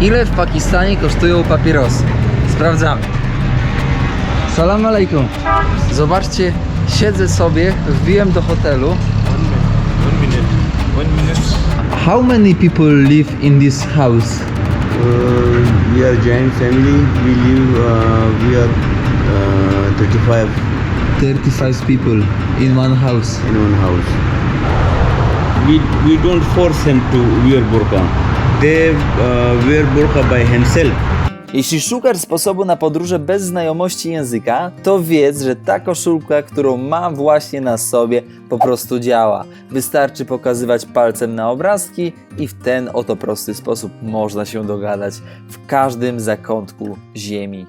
Ile w Pakistanie kosztują papierosy? Sprawdzamy. Salam alaikum. Zobaczcie, siedzę sobie, wbiłem do hotelu. One minute. One minute. How many people live in this house? Uh, we are giant family. We live. Uh, we are uh, 35 35 people in one house. in one house. We we don't force him to wear burqa. They wear burqa by himself. Jeśli szukasz sposobu na podróże bez znajomości języka, to wiedz, że ta koszulka, którą mam właśnie na sobie, po prostu działa. Wystarczy pokazywać palcem na obrazki i w ten oto prosty sposób można się dogadać w każdym zakątku ziemi.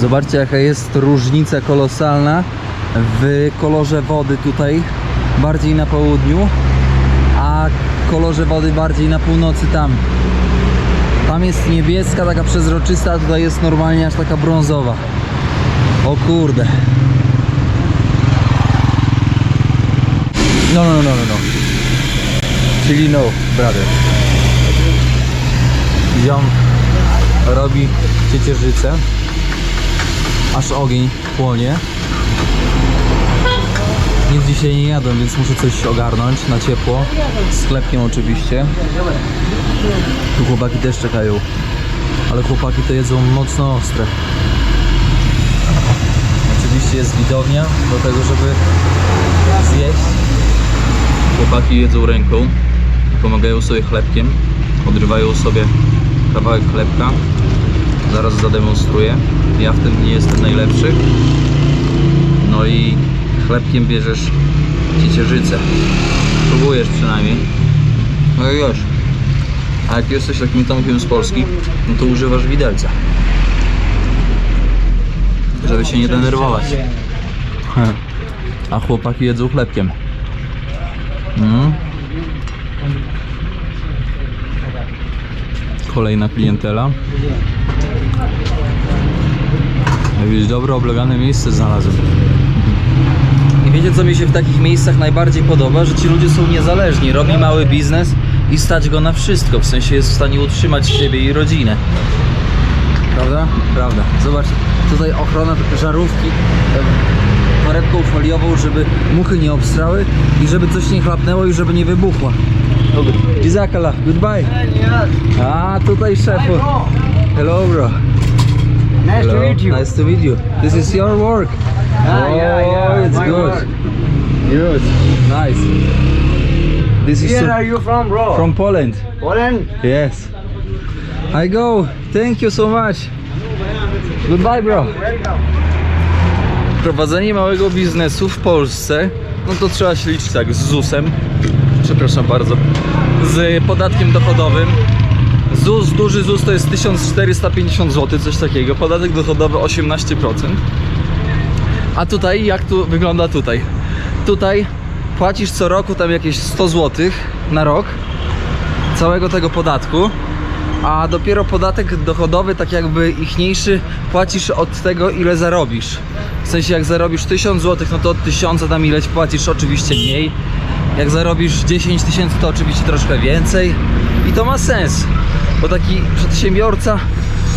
Zobaczcie jaka jest różnica kolosalna w kolorze wody tutaj, bardziej na południu, a kolorze wody bardziej na północy tam. Tam jest niebieska, taka przezroczysta, a tutaj jest normalnie aż taka brązowa. O kurde. No, no, no, no, no. Czyli no, brother. Ziom robi ciecierzycę aż ogień płonie. Nic dzisiaj nie jadłem, więc muszę coś ogarnąć na ciepło. Z chlebkiem oczywiście. Tu chłopaki też czekają. Ale chłopaki to jedzą mocno ostre. Oczywiście jest widownia do tego, żeby zjeść. Chłopaki jedzą ręką. Pomagają sobie chlebkiem. Odrywają sobie kawałek chlebka zaraz zademonstruję. Ja w tym nie jestem najlepszy. No i chlebkiem bierzesz ciecierzycę. Próbujesz przynajmniej. No i już. A jak jesteś takim Tomkiem z Polski, no to używasz widelca. Żeby się nie denerwować. A chłopaki jedzą chlebkiem. Mm. Kolejna klientela. Jakieś dobre, oblegane miejsce znalazłem. I wiecie co mi się w takich miejscach najbardziej podoba? Że ci ludzie są niezależni. Robi mały biznes i stać go na wszystko. W sensie jest w stanie utrzymać siebie i rodzinę. Prawda? Prawda. Zobacz, tutaj ochrona żarówki torebką foliową, żeby muchy nie obstrały i żeby coś nie chlapnęło i żeby nie wybuchła. Jizakala, goodbye. A tutaj szefu. Hello bro. Nice Hello. to meet you. Nice to meet you. This is your work. Ah, oh, yeah, yeah, it's my good. work. Good. Nice. This is Where so- are you from, bro? from Poland. Poland. Yes. I go. Thank you so much. Goodbye, bro. Prowadzenie małego biznesu w Polsce, no to trzeba się liczyć tak z ZUS-em, przepraszam bardzo, z podatkiem dochodowym. ZUS, duży ZUS to jest 1450 zł, coś takiego. Podatek dochodowy 18%. A tutaj, jak tu wygląda tutaj? Tutaj płacisz co roku tam jakieś 100 zł na rok całego tego podatku, a dopiero podatek dochodowy, tak jakby ichniejszy, płacisz od tego, ile zarobisz. W sensie, jak zarobisz 1000 zł, no to od 1000 tam ileś płacisz oczywiście mniej. Jak zarobisz 10 tysięcy, to oczywiście troszkę więcej. I to ma sens, bo taki przedsiębiorca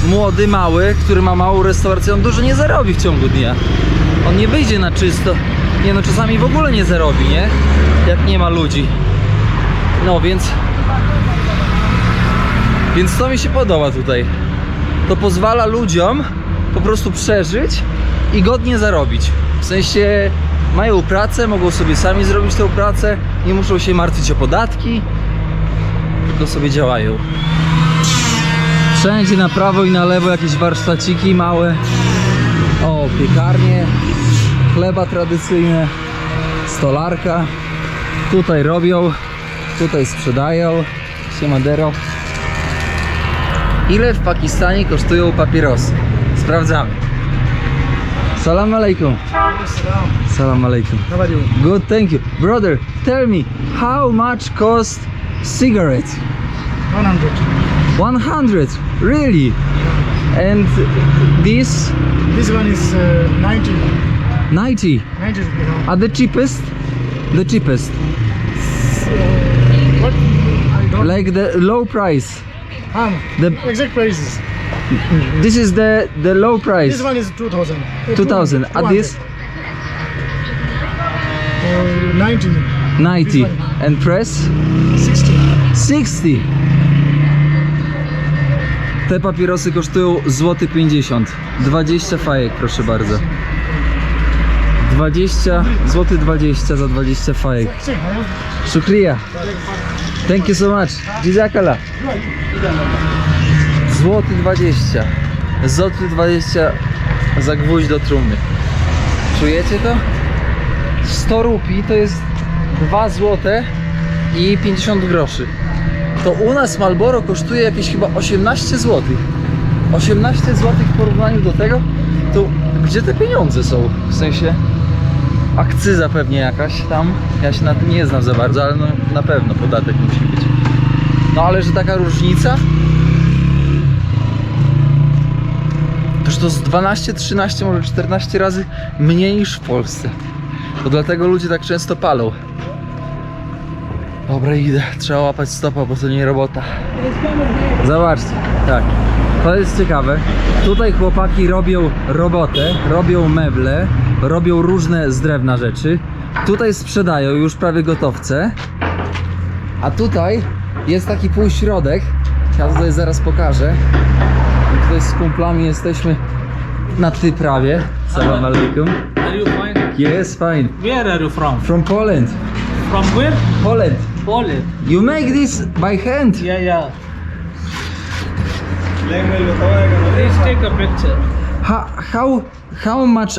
młody, mały, który ma małą restaurację, on dużo nie zarobi w ciągu dnia. On nie wyjdzie na czysto. Nie no, czasami w ogóle nie zarobi, nie? Jak nie ma ludzi. No więc więc to mi się podoba tutaj. To pozwala ludziom po prostu przeżyć i godnie zarobić. W sensie mają pracę, mogą sobie sami zrobić tę pracę, nie muszą się martwić o podatki, tylko sobie działają. Wszędzie na prawo i na lewo jakieś warsztaciki małe. O, piekarnie, chleba tradycyjne, stolarka. Tutaj robią, tutaj sprzedają. Siemadero. Ile w Pakistanie kosztują papierosy? Sprawdzamy. Salam alaikum. Salam alaikum. How are you? Good, thank you. Brother, tell me, how much cost cigarette? 100. 100. Really? And this This one is uh, 90. 90 90 rupees. huh? are the cheapest. The cheapest. What? I don't. Like the low price. Um, The exact prices. this is the the low price. This one is 2000. Uh, 2000. At this Uh, 90. 90 and press 60. 60. Te papierosy kosztują złoty 50. 20 fajek, proszę bardzo. 20 złoty 20 za 20 fajek. Shukriya. Thank you so much. Jizakala. Złoty 20. Złoty 20 za gwóźdź do trumny. Czujecie to? 100 rupii to jest 2 złote i 50 groszy. To u nas Malboro kosztuje jakieś chyba 18 zł. 18 zł w porównaniu do tego, to gdzie te pieniądze są? W sensie akcyza pewnie jakaś tam. Ja się na tym nie znam za bardzo, ale no, na pewno podatek musi być. No ale że taka różnica? Toż to z 12, 13, może 14 razy mniej niż w Polsce. To dlatego ludzie tak często palą. Dobra, idę. Trzeba łapać stopa, bo to nie robota. Zobaczcie, tak. To jest ciekawe. Tutaj chłopaki robią robotę, robią meble, robią różne z drewna rzeczy. Tutaj sprzedają już prawie gotowce. A tutaj jest taki półśrodek. Ja tutaj zaraz pokażę. My tutaj z kumplami jesteśmy na ty prawie. Salam alaikum. Are you fine? Yes, fine. Where are you from? From Poland. From where? Poland. Poland. You make this by hand? Yeah, yeah. Please take a picture. How, how, how much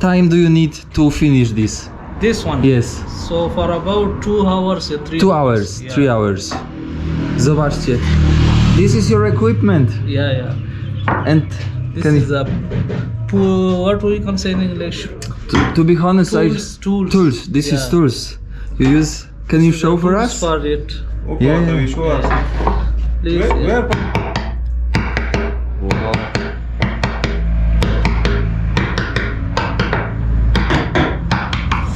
time do you need to finish this? This one. Yes. So for about two hours, three. Two hours, Yeah. three hours. Zobaczcie. This is your equipment. Yeah, yeah. And This can is a poor. What we can say in English? to, to be honest, Tools, I tools. tools. This is tools. You use. Can you show for us? For it. Okay, Yeah, yeah. Please. yeah.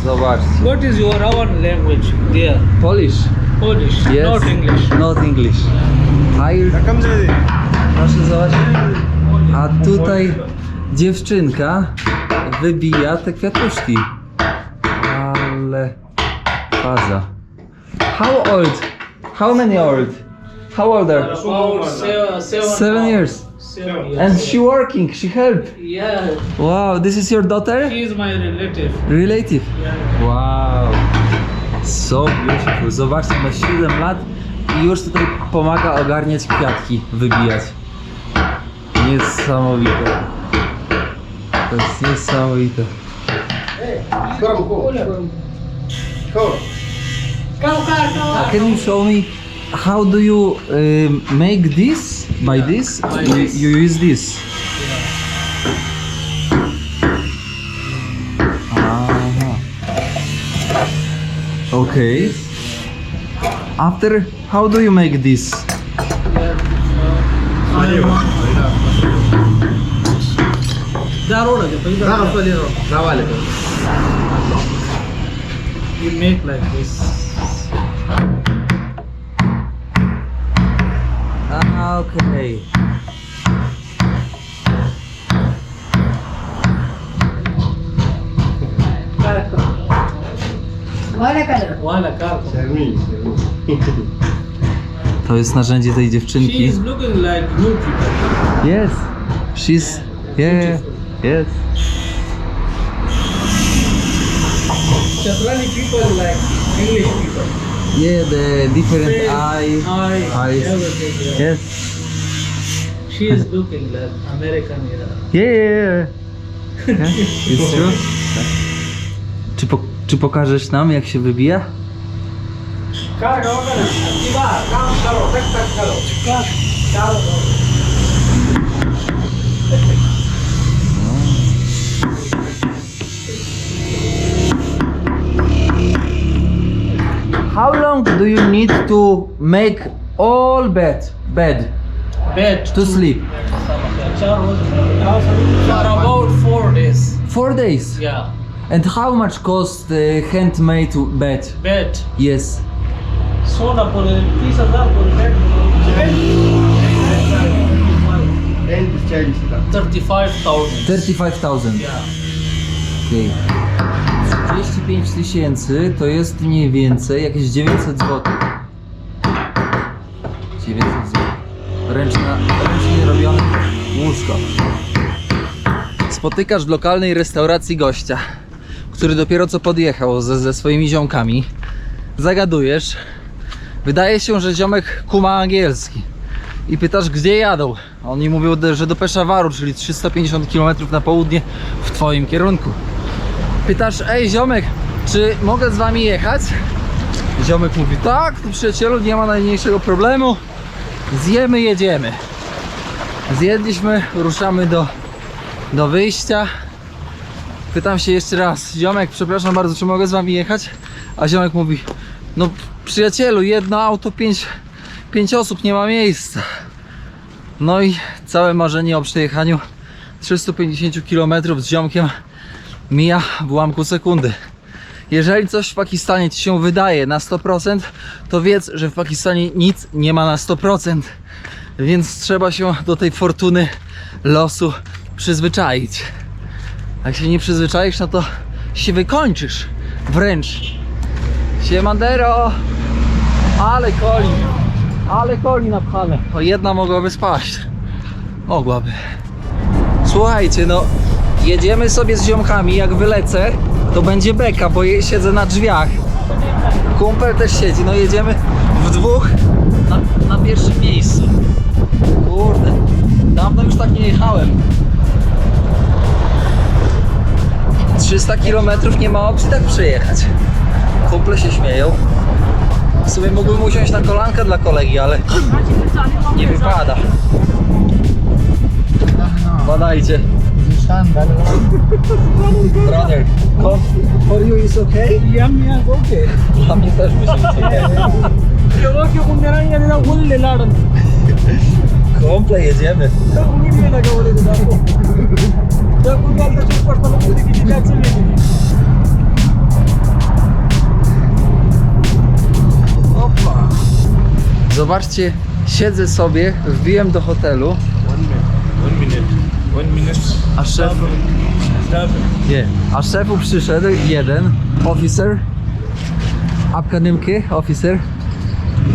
Zobaczcie. What is your own language? There. Polish. Polish. Yes. Not English. Not English. I... Proszę zobaczyć. A tutaj dziewczynka wybija te kwiatuszki. Ale faza. How old? How many old? How old are? About seven, seven, Seven years. Seven years. And she working, she help. Yeah. Wow, this is your daughter? She is my relative. Relative. Yeah. Wow. So beautiful. Zobaczcie, ma 7 lat i już tutaj pomaga ogarniać kwiatki, wybijać. Niesamowite. To jest niesamowite. Can you show me how do you um, make this? By this? by You, this. you use this. Aha. Okay. After, how do you make this? You make like this. Ah, okay. Wala car. To jest narzędzie tej She dziewczynki. is looking like new people. Yes. She's yeah. Yes. Chatrani people like English people. Yeah, the different Face, eye. eye, eyes. everything. Yeah. Yes. She is looking like American. Yeah. Yeah, yeah, yeah. yeah. It's true. Czy, po, czy pokażesz nam jak się wybija? How long do you need to make all bed bed Bed to sleep? For about four days. Four days. Yeah. And how much cost uh, handmade bed? Bed. Yes. सोना por el piso dar por bed. Thirty-five thousand. 35,000. Yeah. Okay. 35 tysięcy to jest mniej więcej jakieś 900 zł. 900 zł. Ręczna, ręcznie robione łóżko. Spotykasz w lokalnej restauracji gościa, który dopiero co podjechał ze, ze swoimi ziomkami. Zagadujesz. Wydaje się, że ziomek kuma angielski. I pytasz, gdzie jadą. Oni mówią, że do Peszawaru, czyli 350 km na południe w twoim kierunku. Pytasz, ej ziomek, czy mogę z wami jechać? Ziomek mówi, tak, przyjacielu, nie ma najmniejszego problemu. Zjemy, jedziemy. Zjedliśmy, ruszamy do, do wyjścia. Pytam się jeszcze raz, ziomek, przepraszam bardzo, czy mogę z wami jechać? A ziomek mówi, no przyjacielu, jedno auto, pięć, pięć osób, nie ma miejsca. No i całe marzenie o przejechaniu 350 km z ziomkiem mija w ułamku sekundy. Jeżeli coś w Pakistanie ci się wydaje na 100%, to wiedz, że w Pakistanie nic nie ma na 100%. Więc trzeba się do tej fortuny losu przyzwyczaić. Jak się nie przyzwyczaisz, no to się wykończysz. Wręcz. Siemandero! Ale koli! Ale koli napchane. O jedna mogłaby spaść. Mogłaby. Słuchajcie, no jedziemy sobie z ziomkami, jak wylecę, to będzie beka, bo siedzę na drzwiach. Kumpel też siedzi, no jedziemy w dwóch na, na pierwszym miejscu. Kurde, dawno już tak nie jechałem. 300 km nie ma opcji tak przejechać. Kumple się śmieją. W sumie mógłbym usiąść na kolankę dla kolegi, ale nie wypada. Badajcie. Brother, for you is okay? Yeah, yeah, okay. Dla mnie też Yo que un gran ya da full de laran. Komple jedziemy. Da un bien la que de da. Da un gal da chupa para lo que te quita Opa. Zobaczcie, siedzę sobie, wbiłem do hotelu, One minute. One minute. One minute. A szef... Nie. A szefu przyszedł jeden. Officer. Abkanymki, officer.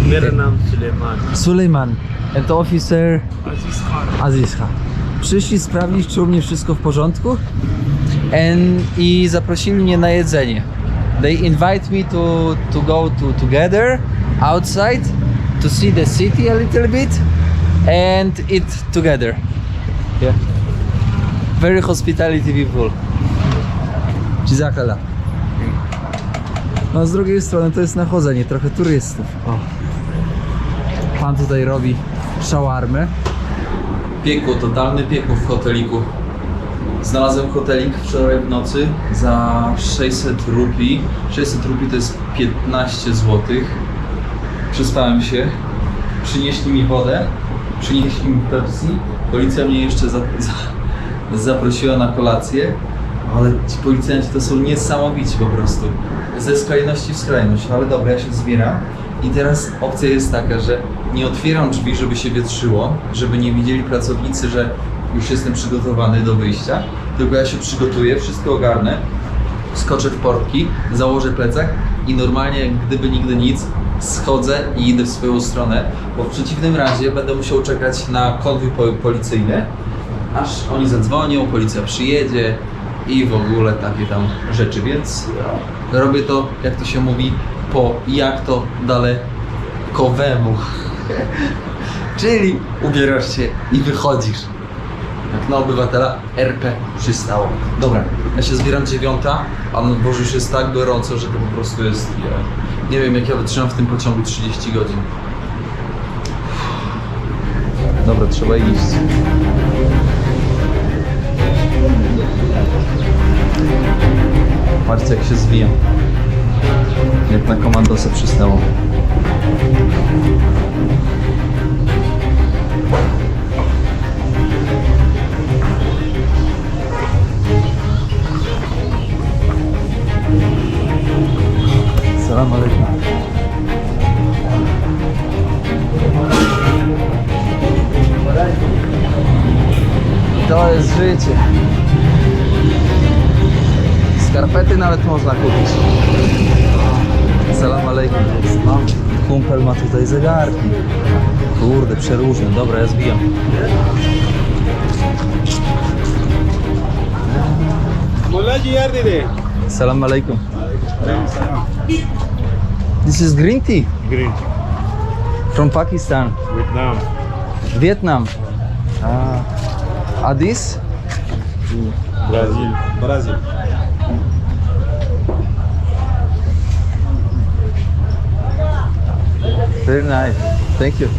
Mera nam Sulejman. Sulejman. And officer... Aziz Aziz Przyszli sprawdzić, czy u mnie wszystko w porządku. And, I zaprosili mnie na jedzenie. They invite me to, to go to together outside to see the city a little bit and eat together. Yeah. Very hospitality people. Jazakallah. No a z drugiej strony to jest nachodzenie, trochę turystów. O. Pan tutaj robi szawarmę. Piekło, totalne piekło w hoteliku. Znalazłem hotelik wczoraj w nocy za 600 rupii. 600 rupii to jest 15 zł. Przespałem się. Przynieśli mi wodę, przynieśli mi Pepsi. Policja mnie jeszcze za, za, zaprosiła na kolację. Ale ci policjanci to są niesamowici po prostu. Ze skrajności w skrajność. Ale dobra, ja się zbieram. I teraz opcja jest taka, że nie otwieram drzwi, żeby się wietrzyło, żeby nie widzieli pracownicy, że już jestem przygotowany do wyjścia, tylko ja się przygotuję, wszystko ogarnę, skoczę w portki, założę plecak i normalnie, gdyby nigdy nic, schodzę i idę w swoją stronę, bo w przeciwnym razie będę musiał czekać na konwój po- policyjny, aż oni zadzwonią, policja przyjedzie i w ogóle takie tam rzeczy, więc robię to, jak to się mówi, po jak to dalekowemu. Czyli ubierasz się i wychodzisz. Jak na obywatela RP przystało. Dobra, ja się zbieram dziewiąta, a no Boże już jest tak gorąco, że to po prostu jest... Nie, wiem jak ja wytrzymam w tym pociągu 30 godzin. Dobra, trzeba iść. Patrzcie jak się zwijam. Jak na komandosę przystało. Salam alaikum. This is green tea Green. from Pakistan. Vietnam. Vietnam. Ah. Ah, this? Brazil. Brazil. Very nice. Thank you.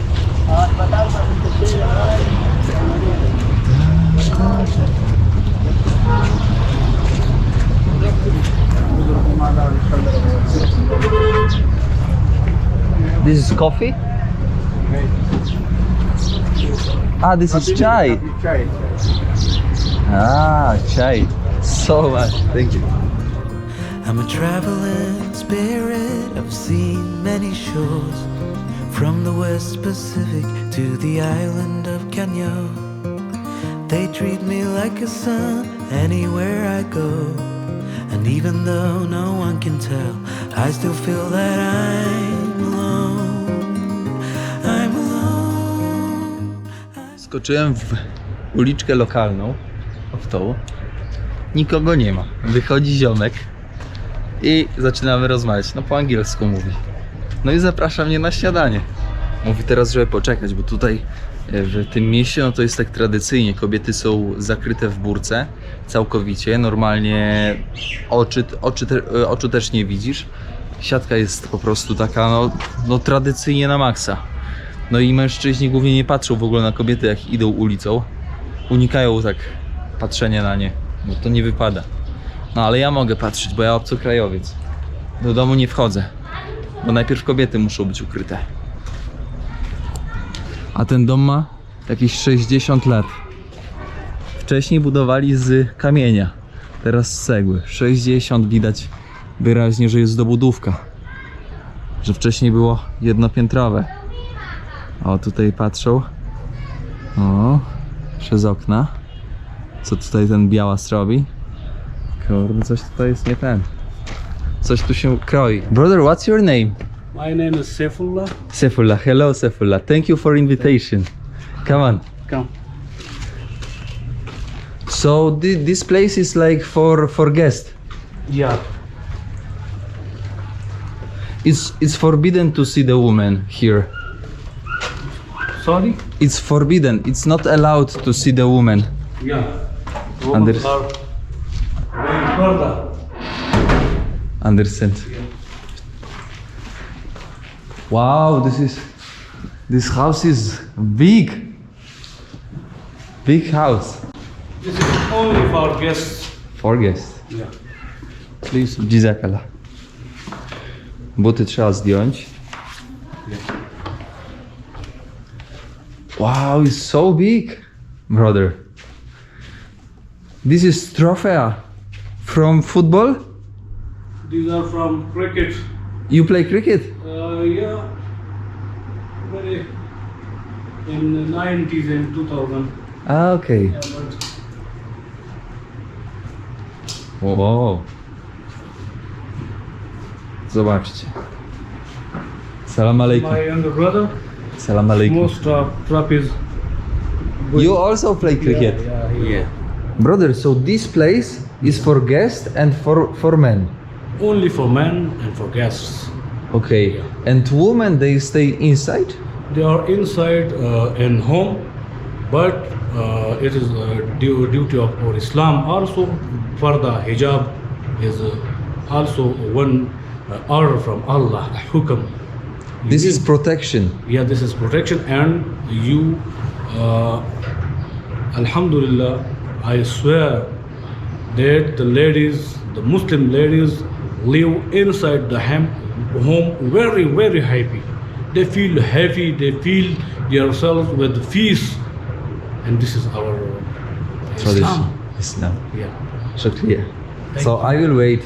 This is coffee? Ah, this is chai. Ah, chai. So much. Thank you. I'm a traveling spirit, I've seen many shores. From the West Pacific to the island of Kenya. They treat me like a son anywhere I go. And even though no one can tell, I still feel that I'm alone. I'm alone. Skoczyłem w uliczkę lokalną, w tą. Nikogo nie ma. Wychodzi ziomek i zaczynamy rozmawiać. No po angielsku mówi. No i zaprasza mnie na śniadanie. Mówi teraz, żeby poczekać, bo tutaj w tym mieście no to jest tak tradycyjnie. Kobiety są zakryte w burce całkowicie. Normalnie oczy, oczy, oczu też nie widzisz. Siatka jest po prostu taka no, no tradycyjnie na maksa. No i mężczyźni głównie nie patrzą w ogóle na kobiety, jak idą ulicą. Unikają tak patrzenia na nie, bo to nie wypada. No ale ja mogę patrzeć, bo ja obcokrajowiec. Do domu nie wchodzę, bo najpierw kobiety muszą być ukryte. A ten dom ma jakieś 60 lat. Wcześniej budowali z kamienia, teraz z cegły. 60 widać wyraźnie, że jest dobudówka. Że wcześniej było jednopiętrowe. O, tutaj patrzą. O, przez okna. Co tutaj ten białas robi? Kurde, coś tutaj jest nie ten. Coś tu się kroi. Brother, what's your name? My name is Saifullah. Sefullah. Hello, Sefullah. Thank you for invitation. Come on. Come. So thi- this place is like for for guests. Yeah. It's it's forbidden to see the woman here. Sorry? It's forbidden. It's not allowed to see the woman. Yeah. Under- Women further. Understand? Wow, this is this house is big. Big house This is only for guests. for guests. Yeah. Please, Jazakallah. Buty trzeba zdjąć. Wow, it's so big, brother. This is trophy from football. These are from cricket. You play cricket? Uh, yeah. Very in the 90s and 2000. Ah, okay. Yeah, but Wow. Zobaczcie. Salam alaikum. my younger brother, Salam alaikum. most of trapeze. You also play cricket? Yeah, yeah, Yeah. Brother, so this place is for guests and for, for men. Only for men and for guests. Okay. And women, they stay inside? They are inside uh, in home, but uh, it is a du- duty of our Islam also. for the hijab is uh, also one uh, order from Allah, hukam. This is protection. Yeah, this is protection, and you, uh, Alhamdulillah, I swear that the ladies, the Muslim ladies, live inside the ham- home very, very happy. They feel happy, they feel themselves with peace, and this is our Tradition. Islam. Islam. Yeah. Shukriya. So I will wait.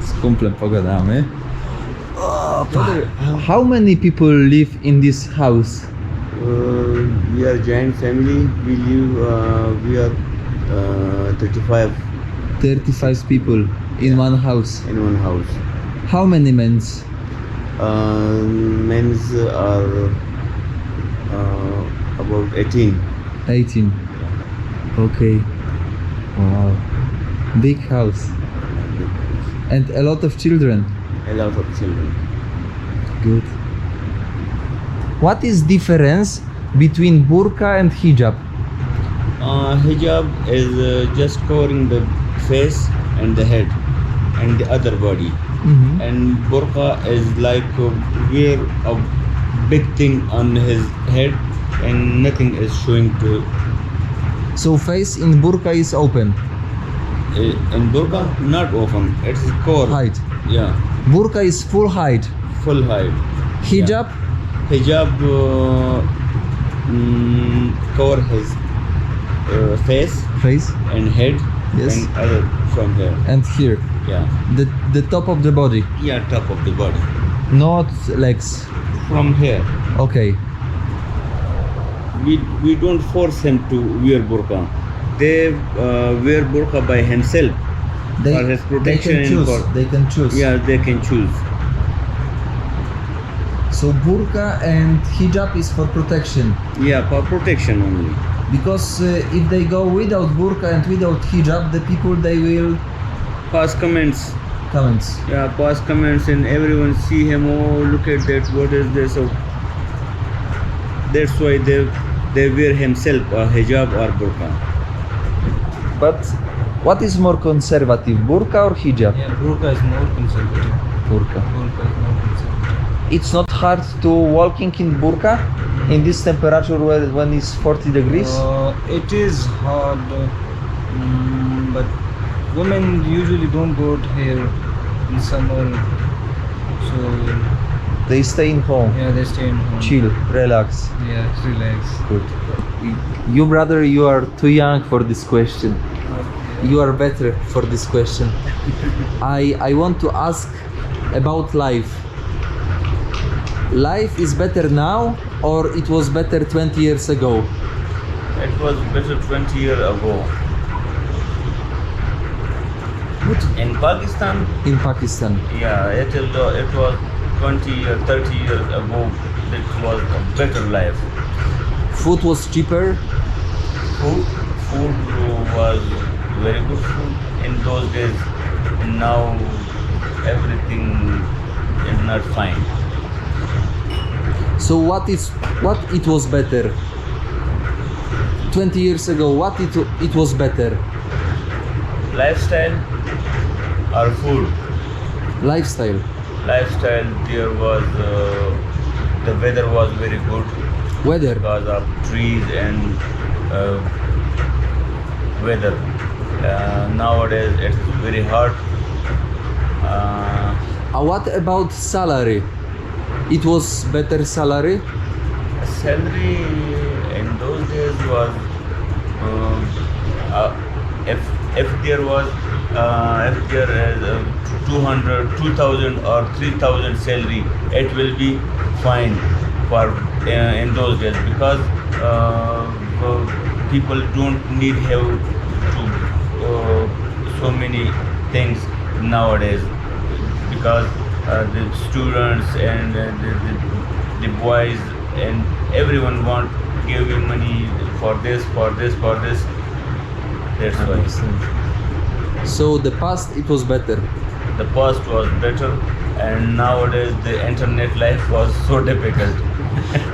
Z kumplem pogadamy. Brother, how many people live in this house? Uh, we are giant family. We live. Uh, we are uh, 35 35 people in one house. in one house. How many men? Uh, men's are uh, about 18. 18. Okay. Wow. Big house. And a lot of children. A lot of children. Good. What is difference between burqa and hijab? Hijab is uh, just covering the face and the head and the other body. Mhm. And burqa is like uh, wear a big thing on his head and nothing is showing to So face in burqa is open. uh, in burqa not open it's covered Height. yeah Burqa is full height. full height Hijab hijab uh, mm, cover his uh, face face and head Yes. and other from here and here. yeah The the top of the body. yeah top of the body Not legs. from here Okay. we we don't force him to wear burqa they uh, wear burqa by himself They, For his protection they can choose. for- They can choose. yeah they can choose So burqa and hijab is for protection. yeah for protection only Because uh, if they go without burqa and without hijab, the people they will pass comments comments. yeah pass comments and everyone see him oh look at that what is this oh that's why they they wear himself a hijab or burqa But what is more conservative, burqa or hijab? Yeah, burqa is more conservative. Burqa. Burqa is more conservative. It's not hard to walking in burqa in this temperature where, when it's 40 degrees. Uh, it is hard, uh, mm, but women usually don't go out here in summer. So They stay in home, yeah, they stay in home. chill, relax. Yeah, relax. Good. You brother, you are too young for this question. You are better for this question. I I want to ask about life. Life is better now or it was better 20 years ago? it was better 20 years ago What? in pakistan In Pakistan. yeah it, it was 20 years 30 years ago it was a better life Food was cheaper. food food was very good food in those days now everything is not fine So what is what it was better? 20 years ago, what it it was better? lifestyle or food Lifestyle. lifestyle there was uh, the weather was very good Weather. because of trees and uh, weather uh, nowadays it is very hot uh, Uh, what about salary? It was better salary. salary in those days was um, uh, if if there was uh, if there is uh, 200 2000 or 3000 salary it will be fine for uh, in those days because uh, uh, people don't need have to uh, so many things nowadays because the students and uh, the, the, the boys and everyone want give you money for this for this for this. That's why. So the past it was better. the past was better and nowadays the internet life was so difficult.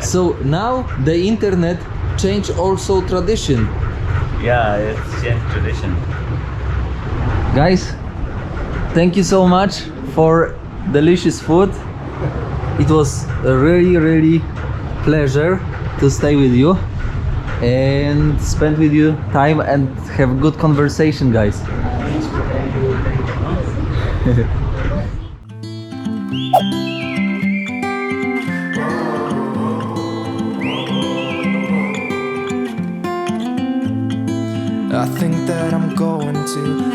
So now the internet change also tradition. yeah it's changed tradition. Guys, thank you so much for delicious food. It was a really really pleasure to stay with you and spend with you time and have good conversation guys. I think that I'm going to.